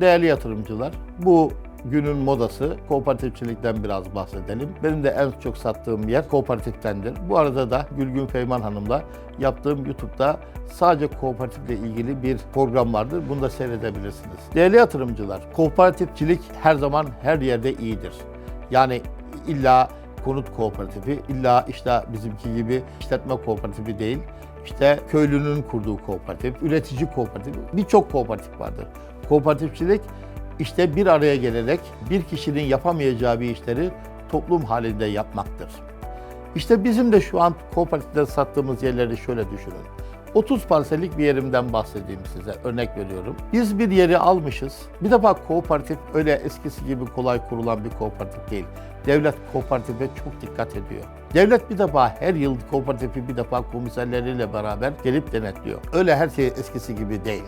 Değerli yatırımcılar, bu günün modası kooperatifçilikten biraz bahsedelim. Benim de en çok sattığım yer kooperatiftendir. Bu arada da Gülgün Feyman Hanım'la yaptığım YouTube'da sadece kooperatifle ilgili bir program vardır. Bunu da seyredebilirsiniz. Değerli yatırımcılar, kooperatifçilik her zaman her yerde iyidir. Yani illa konut kooperatifi, illa işte bizimki gibi işletme kooperatifi değil. İşte köylünün kurduğu kooperatif, üretici kooperatifi, birçok kooperatif vardır. Kooperatifçilik işte bir araya gelerek bir kişinin yapamayacağı bir işleri toplum halinde yapmaktır. İşte bizim de şu an kooperatifte sattığımız yerleri şöyle düşünün. 30 parsellik bir yerimden bahsedeyim size, örnek veriyorum. Biz bir yeri almışız. Bir defa kooperatif öyle eskisi gibi kolay kurulan bir kooperatif değil. Devlet kooperatife çok dikkat ediyor. Devlet bir defa her yıl kooperatifi bir defa komiserleriyle beraber gelip denetliyor. Öyle her şey eskisi gibi değil.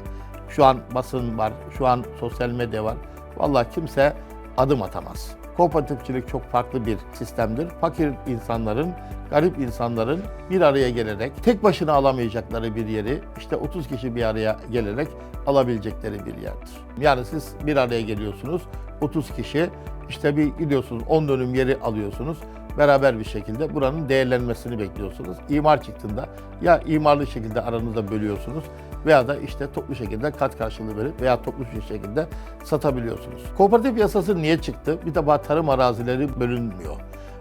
Şu an basın var, şu an sosyal medya var. Vallahi kimse adım atamaz. Kooperatifçilik çok farklı bir sistemdir. Fakir insanların, garip insanların bir araya gelerek tek başına alamayacakları bir yeri işte 30 kişi bir araya gelerek alabilecekleri bir yerdir. Yani siz bir araya geliyorsunuz 30 kişi işte bir gidiyorsunuz 10 dönüm yeri alıyorsunuz beraber bir şekilde buranın değerlenmesini bekliyorsunuz. İmar çıktığında ya imarlı şekilde aranızda bölüyorsunuz veya da işte toplu şekilde kat karşılığı verip veya toplu bir şekilde satabiliyorsunuz. Kooperatif yasası niye çıktı? Bir defa tarım arazileri bölünmüyor.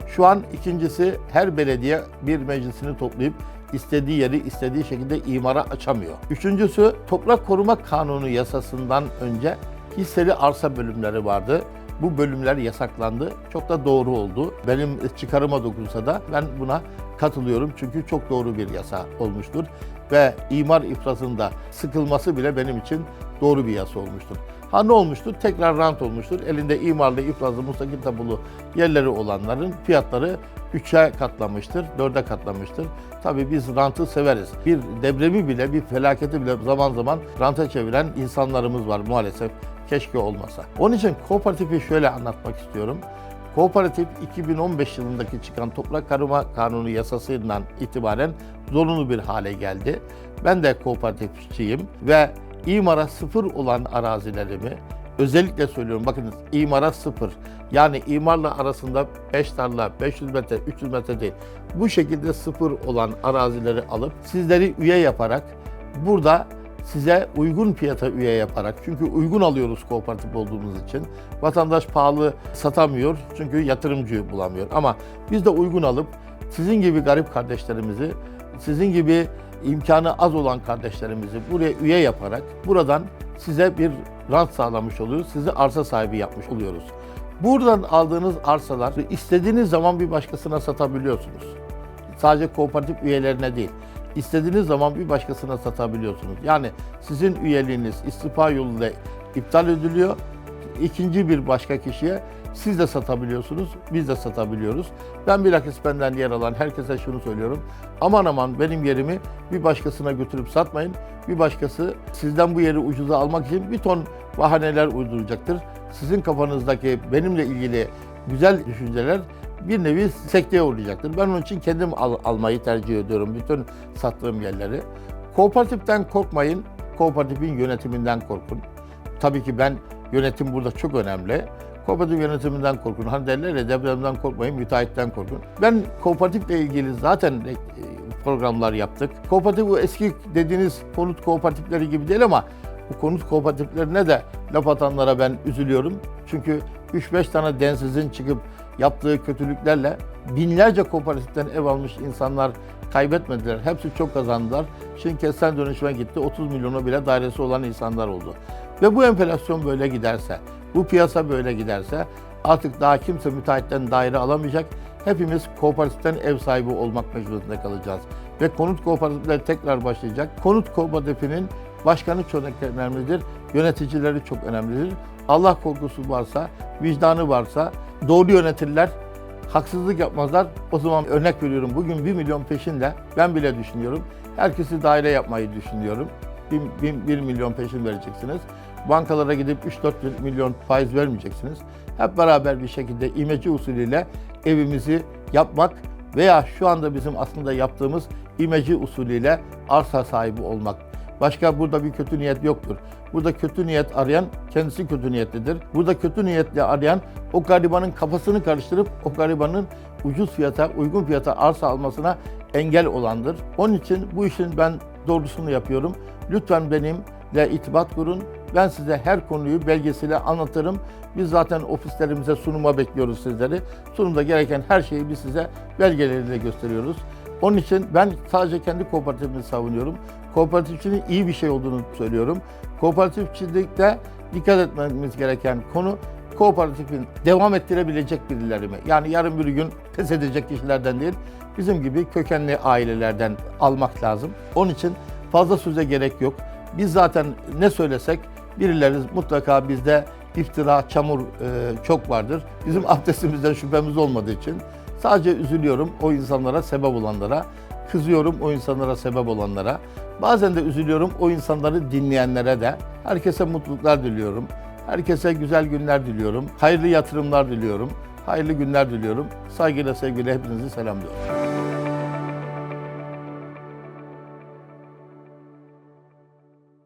Şu an ikincisi her belediye bir meclisini toplayıp istediği yeri istediği şekilde imara açamıyor. Üçüncüsü toprak koruma kanunu yasasından önce hisseli arsa bölümleri vardı. Bu bölümler yasaklandı. Çok da doğru oldu. Benim çıkarıma dokunsa da ben buna katılıyorum. Çünkü çok doğru bir yasa olmuştur. Ve imar iflasında sıkılması bile benim için doğru bir yasa olmuştur. Ha ne olmuştur? Tekrar rant olmuştur. Elinde imarlı, iflaslı, mustakil tabulu yerleri olanların fiyatları 3'e katlamıştır, 4'e katlamıştır. Tabii biz rantı severiz. Bir depremi bile, bir felaketi bile zaman zaman ranta çeviren insanlarımız var maalesef. Keşke olmasa. Onun için kooperatifi şöyle anlatmak istiyorum. Kooperatif 2015 yılındaki çıkan Toprak Koruma Kanunu yasasından itibaren zorunlu bir hale geldi. Ben de kooperatifçiyim ve imara sıfır olan arazilerimi özellikle söylüyorum bakınız imara sıfır. Yani imarla arasında 5 tarla, 500 metre, 300 metre değil. Bu şekilde sıfır olan arazileri alıp sizleri üye yaparak burada size uygun fiyata üye yaparak çünkü uygun alıyoruz kooperatif olduğumuz için. Vatandaş pahalı satamıyor çünkü yatırımcı bulamıyor. Ama biz de uygun alıp sizin gibi garip kardeşlerimizi, sizin gibi imkanı az olan kardeşlerimizi buraya üye yaparak buradan size bir rant sağlamış oluyoruz. Sizi arsa sahibi yapmış oluyoruz. Buradan aldığınız arsalar istediğiniz zaman bir başkasına satabiliyorsunuz. Sadece kooperatif üyelerine değil. İstediğiniz zaman bir başkasına satabiliyorsunuz. Yani sizin üyeliğiniz istifa yoluyla iptal ediliyor. İkinci bir başka kişiye siz de satabiliyorsunuz, biz de satabiliyoruz. Ben bilakis benden yer alan herkese şunu söylüyorum. Aman aman benim yerimi bir başkasına götürüp satmayın. Bir başkası sizden bu yeri ucuza almak için bir ton bahaneler uyduracaktır. Sizin kafanızdaki benimle ilgili güzel düşünceler bir nevi sekteye uğrayacaktır. Ben onun için kendim al- almayı tercih ediyorum bütün sattığım yerleri. Kooperatiften korkmayın, kooperatifin yönetiminden korkun. Tabii ki ben yönetim burada çok önemli. Kooperatif yönetiminden korkun. Hani derler ya depremden korkmayın, müteahhitten korkun. Ben kooperatifle ilgili zaten e, programlar yaptık. Kooperatif bu eski dediğiniz konut kooperatifleri gibi değil ama bu konut kooperatiflerine de laf atanlara ben üzülüyorum. Çünkü 3-5 tane densizin çıkıp yaptığı kötülüklerle binlerce kooperatiften ev almış insanlar kaybetmediler. Hepsi çok kazandılar. Şimdi kesten dönüşüme gitti. 30 milyona bile dairesi olan insanlar oldu. Ve bu enflasyon böyle giderse, bu piyasa böyle giderse artık daha kimse müteahhitten daire alamayacak. Hepimiz kooperatiften ev sahibi olmak mecburiyetinde kalacağız. Ve konut kooperatifleri tekrar başlayacak. Konut kooperatifinin başkanı çok önemlidir, yöneticileri çok önemlidir. Allah korkusu varsa, vicdanı varsa, doğru yönetirler, haksızlık yapmazlar. O zaman örnek veriyorum bugün 1 milyon peşinde ben bile düşünüyorum. Herkesi daire yapmayı düşünüyorum. 1, 1 milyon peşin vereceksiniz. Bankalara gidip 3-4 milyon faiz vermeyeceksiniz. Hep beraber bir şekilde imece usulüyle evimizi yapmak veya şu anda bizim aslında yaptığımız imece usulüyle arsa sahibi olmak. Başka burada bir kötü niyet yoktur. Burada kötü niyet arayan kendisi kötü niyetlidir. Burada kötü niyetle arayan o garibanın kafasını karıştırıp o garibanın ucuz fiyata, uygun fiyata arsa almasına engel olandır. Onun için bu işin ben doğrusunu yapıyorum. Lütfen benimle itibat kurun. Ben size her konuyu belgesiyle anlatırım. Biz zaten ofislerimize sunuma bekliyoruz sizleri. Sunumda gereken her şeyi biz size belgeleriyle gösteriyoruz. Onun için ben sadece kendi kooperatifimi savunuyorum. Kooperatifçiliğin iyi bir şey olduğunu söylüyorum. Kooperatifçilikte dikkat etmemiz gereken konu kooperatifin devam ettirebilecek birileri mi? Yani yarın bir gün pes edecek kişilerden değil, bizim gibi kökenli ailelerden almak lazım. Onun için fazla söze gerek yok. Biz zaten ne söylesek birileri mutlaka bizde iftira, çamur e, çok vardır. Bizim abdestimizden şüphemiz olmadığı için sadece üzülüyorum o insanlara, sebep olanlara. Kızıyorum o insanlara, sebep olanlara. Bazen de üzülüyorum o insanları dinleyenlere de. Herkese mutluluklar diliyorum. Herkese güzel günler diliyorum. Hayırlı yatırımlar diliyorum. Hayırlı günler diliyorum. Saygıyla sevgiyle hepinizi selamlıyorum.